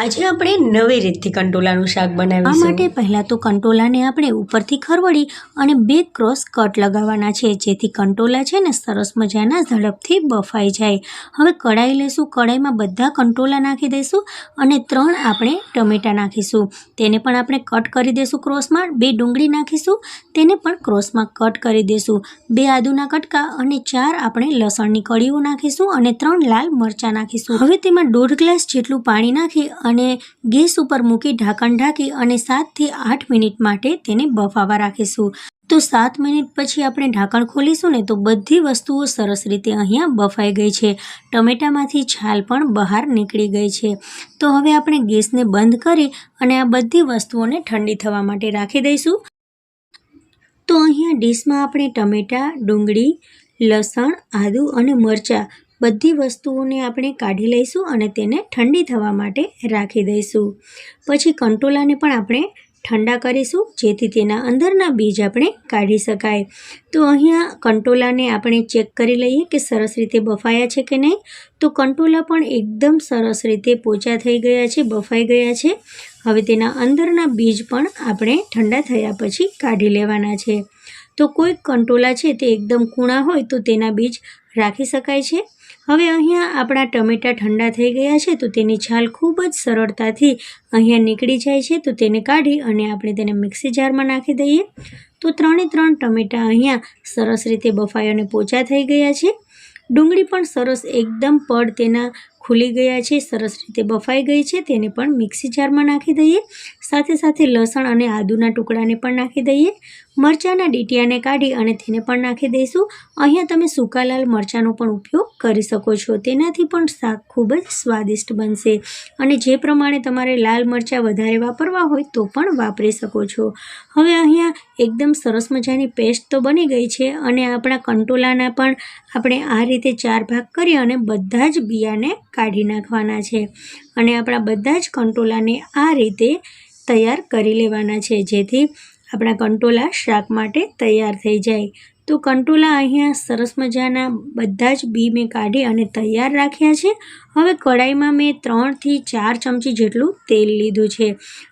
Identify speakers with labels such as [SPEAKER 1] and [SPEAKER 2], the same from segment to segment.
[SPEAKER 1] આજે આપણે નવી રીતથી કંટોલાનું શાક
[SPEAKER 2] આ માટે પહેલાં તો કંટોલાને આપણે ઉપરથી ખરવડી અને બે ક્રોસ કટ લગાવવાના છે, જેથી કંટોલા છે ને સરસ મજાના ઝડપથી બફાઈ જાય. હવે કડાઈ લેશું, કઢાઈમાં બધા કંટોલા નાખી દઈશું અને ત્રણ આપણે ટમેટાં નાખીશું. તેને પણ આપણે કટ કરી દઈશું ક્રોસમાં, બે ડુંગળી નાખીશું, તેને પણ ક્રોસમાં કટ કરી દઈશું બે આદુના કટકા અને ચાર આપણે લસણની કળીઓ નાખીશું અને ત્રણ લાલ મરચાં નાખીશું. હવે તેમાં દોઢ ગ્લાસ જેટલું પાણી નાખી અને ગેસ ઉપર મૂકી ઢાંકણ ઢાંકી અને સાતથી આઠ મિનિટ માટે તેને બફાવા રાખીશું. તો સાત મિનિટ પછી આપણે ઢાંકણ ખોલીશું ને તો બધી વસ્તુઓ સરસ રીતે અહીંયા બફાઈ ગઈ છે. ટમેટામાંથી છાલ પણ બહાર નીકળી ગઈ છે. તો હવે આપણે ગેસને બંધ કરી અને આ બધી વસ્તુઓને ઠંડી થવા માટે રાખી દઈશું. તો અહીંયા ડીશમાં આપણે ટમેટાં, ડુંગળી, લસણ, આદુ અને મરચાં બધી વસ્તુઓને આપણે કાઢી લઈશું અને તેને ઠંડી થવા માટે રાખી દઈશું. પછી કંટોલાને પણ આપણે ઠંડા કરીશું, જેથી તેના અંદરના બીજ આપણે કાઢી શકાય. તો અહીંયા કંટોલાને આપણે ચેક કરી લઈએ કે સરસ રીતે બફાયા છે કે નહીં. તો કંટોલા પણ એકદમ સરસ રીતે પોચા થઈ ગયા છે, બફાઈ ગયા છે. હવે તેના અંદરના બીજ પણ આપણે ઠંડા થયા પછી કાઢી લેવાના છે. તો કોઈ કંટોલા છે તે એકદમ કૂણા હોય તો તેના બીજ રાખી શકાય છે. હવે અહીંયા આપણા ટમેટાં ઠંડા થઈ ગયા છે તો તેની છાલ ખૂબ જ સરળતાથી અહીંયા નીકળી જાય છે તો તેને કાઢી અને આપણે તેને મિક્સી જારમાં નાખી દઈએ. તો ત્રણે ત્રણ ટમેટાં અહીંયા સરસ રીતે બફાઈ અને પોચા થઈ ગયા છે. ડુંગળી પણ સરસ એકદમ પડ તેના ખુલી ગયા છે, સરસ રીતે બફાઈ ગઈ છે, તેને પણ મિક્સી જારમાં નાખી દઈએ. સાથે સાથે લસણ અને આદુના ટુકડાને પણ નાખી દઈએ. મરચાંના ડીટિયાને કાઢી અને તેને પણ નાખી દઈશું. અહીંયા તમે સૂકા લાલ મરચાંનો પણ ઉપયોગ કરી શકો છો. તેનાથી પણ શાક ખૂબ જ સ્વાદિષ્ટ બનશે. અને જે પ્રમાણે તમારે લાલ મરચાં વધારે વાપરવા હોય તો પણ વાપરી શકો છો. હવે અહીંયા એકદમ સરસ મજાની પેસ્ટ તો બની ગઈ છે અને આપણા કંટોલાના પણ આપણે આ રીતે ચાર ભાગ કરી અને બધા જ બિયાને કાઢી નાખવાના છે. અને આપણા બધા જ કંટોલાને આ રીતે તૈયાર કરી લેવાના છે, જેથી આપણા કંટોલા શાક માટે તૈયાર થઈ જાય. તો કંટોલા અહીંયા સરસ મજાના બધા જ બી મેં કાઢી અને તૈયાર રાખ્યા છે. હવે કઢાઈમાં મેં ત્રણથી ચાર ચમચી જેટલું તેલ લીધું છે.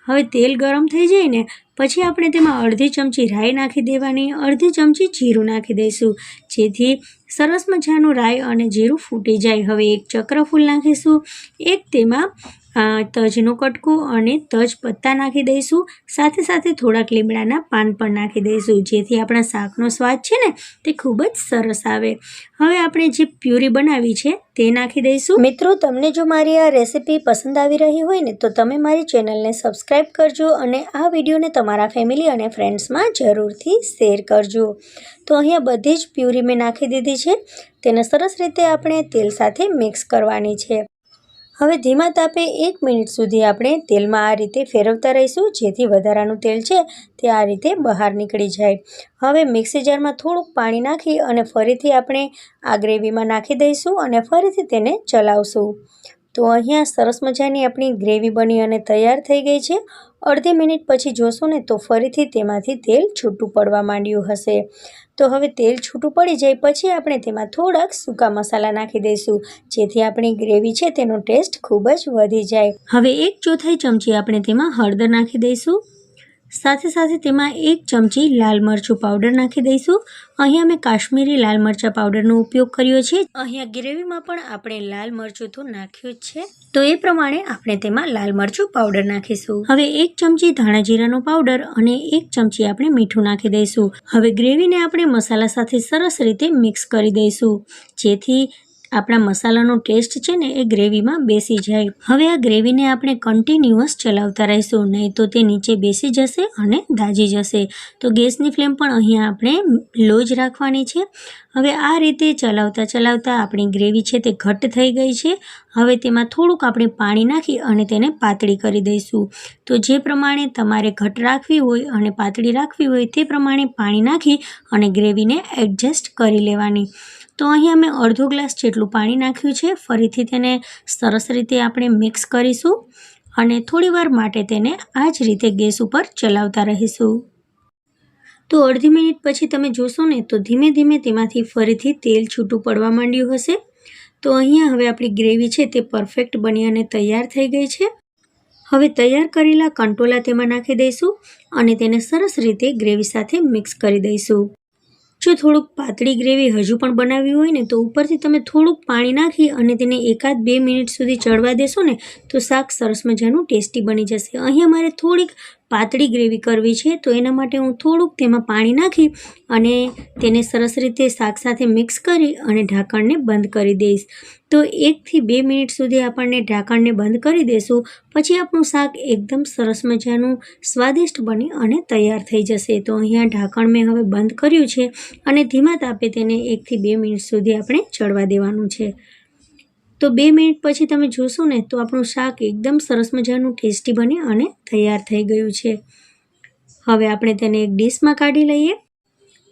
[SPEAKER 2] હવે તેલ ગરમ થઈ જાય ને પછી આપણે તેમાં અડધી ચમચી રાઈ નાખી દેવાની, અડધી ચમચી જીરું નાખી દઈશું. જેથી સરસ મજાનું રાઈ અને જીરું ફૂટી જાય. હવે એક ચક્રફૂલ નાખીશું. એક તેમાં તજનો કટકો અને તજ પત્તા નાખી દઈશું. સાથે સાથે થોડાક લીમડાના પાન પણ નાખી દઈશું. જેથી આપણા શાકનો સ્વાદ છે ને, તે ખૂબ જ સરસ આવે. હવે આપણે જે પ્યુરી બનાવી છે, તે નાખી દઈશું. મિત્રો, તમને જો મારી આ રેસીપી પસંદ આવી રહી હોય ને, તો તમે મારી ચેનલને સબસ્ક્રાઈબ કરજો અને આ વિડીયોને તમારા ફેમિલી અને ફ્રેન્ડ્સમાં જરૂરથી શેર કરજો. તો અહીંયા બધી જ પ્યુરી મેં નાખી દીધી છે. તેને સરસ રીતે આપણે તેલ સાથે મિક્સ કરવાની છે. હવે ધીમા તાપે એક મિનિટ સુધી આપણે તેલમાં આ રીતે ફેરવતા રહીશું, જેથી વધારાનું તેલ છે તે આ રીતે બહાર નીકળી જાય. હવે મિક્સી જારમાં થોડુંક પાણી નાખી અને ફરીથી આપણે આ ગ્રેવીમાં નાખી દઈશું અને ફરીથી તેને ચલાવશું. તો અહીંયા સરસ મજાની આપણી ગ્રેવી બની અને તૈયાર થઈ ગઈ છે. અડધી મિનિટ પછી જોશો ને તો ફરીથી તેમાંથી તેલ છૂટું પડવા માંડ્યું હશે. તો હવે તેલ છૂટું પડી જાય પછી આપણે તેમાં થોડાક સૂકા મસાલા નાખી દઈશું, જેથી આપણી ગ્રેવી છે તેનો ટેસ્ટ ખૂબ જ વધી જાય. હવે એક ચોથાઈ ચમચી આપણે તેમાં હળદર નાખી દઈશું. સાથે સાથે તેમાં એક ચમચી લાલ મરચું પાવડર નાખી દઈશું. અહીંયા અમે કાશ્મીરી લાલ મરચાં પાવડરનો ઉપયોગ કર્યો છે. અહીંયા ગ્રેવીમાં પણ આપણે લાલ મરચું તો નાખ્યું જ છે. તો એ પ્રમાણે આપણે તેમાં લાલ મરચું પાવડર નાખીશું. હવે એક ચમચી ધાણા જીરાનો પાવડર અને એક ચમચી આપણે મીઠું નાખી દઈશું. હવે ગ્રેવીને આપણે મસાલા સાથે સરસ રીતે મિક્સ કરી દઈશું. જેથી આપણા મસાલાનો ટેસ્ટ છે ને એ ગ્રેવીમાં બેસી જાય. હવે આ ગ્રેવીને આપણે કન્ટિન્યુઅસ ચલાવતા રહીશું, નહીં તો તે નીચે બેસી જશે અને દાજી જશે. તો ગેસની ફ્લેમ પણ અહીંયા આપણે લો જ રાખવાની છે. હવે આ રીતે ચલાવતા ચલાવતા આપણી ગ્રેવી છે તે ઘટ્ટ થઈ ગઈ છે. હવે તેમાં થોડુંક આપણે પાણી નાખી અને તેને પાતળી કરી દઈશું. તો જે પ્રમાણે તમારે ઘટ રાખવી હોય અને પાતળી રાખવી હોય તે પ્રમાણે પાણી નાખી અને ગ્રેવીને એડજસ્ટ કરી લેવાની. તો અહીંયા મેં અડધો ગ્લાસ જેટલું પાણી નાખ્યું છે. ફરીથી તેને સરસ રીતે આપણે મિક્સ કરીશું અને થોડીવાર માટે તેને આ જ રીતે ગેસ ઉપર ચલાવતા રહીશું. તો અડધી મિનિટ પછી તમે જોશો ને તો ધીમે ધીમે તેમાંથી ફરીથી તેલ છૂટું પડવા માંડ્યું હશે. તો અહીંયા હવે આપણી ગ્રેવી છે તે પરફેક્ટ બની અને તૈયાર થઈ ગઈ છે. હવે તૈયાર કરેલા કંટોલા તેમાં નાખી દઈશું અને તેને સરસ રીતે ગ્રેવી સાથે મિક્સ કરી દઈશું. જો થોડુંક પાતળી ગ્રેવી હજુ પણ બનાવવી હોય ને, તો ઉપરથી તમે થોડુંક પાણી નાખી અને તેને એકાદ બે મિનિટ સુધી ચડવા દેશો ને, તો શાક સરસ મજાનું ટેસ્ટી બની જશે. અહીંયા મારે થોડીક પાતળી ગ્રેવી કરવી છે, તો એના માટે હું થોડુંક તેમાં પાણી નાખી અને તેને સરસ રીતે શાક સાથે મિક્સ કરી અને ઢાંકણને બંધ કરી દઈશ. તો એકથી બે મિનિટ સુધી આપણને ઢાંકણને બંધ કરી દઈશું પછી આપણું શાક એકદમ સરસ મજાનું સ્વાદિષ્ટ બની અને તૈયાર થઈ જશે. તો અહીંયા ઢાંકણ મેં હવે બંધ કર્યું છે અને ધીમા તાપે તેને એકથી બે મિનિટ સુધી આપણે ચડવા દેવાનું છે. તો બે મિનિટ પછી તમે જોશો ને તો આપણું શાક એકદમ સરસ મજાનું ટેસ્ટી બને અને તૈયાર થઈ ગયું છે. હવે આપણે તેને એક ડીશમાં કાઢી લઈએ.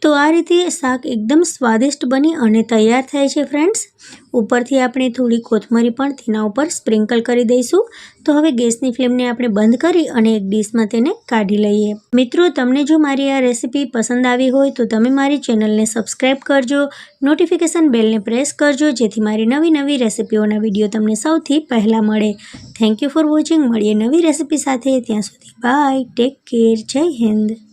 [SPEAKER 2] તો આ રીતે શાક એકદમ સ્વાદિષ્ટ બની અને તૈયાર થાય છે ફ્રેન્ડ્સ ઉપરથી આપણે થોડી કોથમરી પણ તેના ઉપર સ્પ્રિંકલ કરી દઈશું. તો હવે ગેસની ફ્લેમને આપણે બંધ કરી અને એક ડીશમાં તેને કાઢી લઈએ. મિત્રો, તમને જો મારી આ રેસીપી પસંદ આવી હોય તો તમે મારી ચેનલને સબસ્ક્રાઈબ કરજો, નોટિફિકેશન બેલને પ્રેસ કરજો, જેથી મારી નવી નવી રેસીપીઓના વીડિયો તમને સૌથી પહેલાં મળે. થેન્ક યુ ફોર વોચિંગ મળીએ નવી રેસીપી સાથે. ત્યાં સુધી બાય ટેક કેર જય હિન્દ.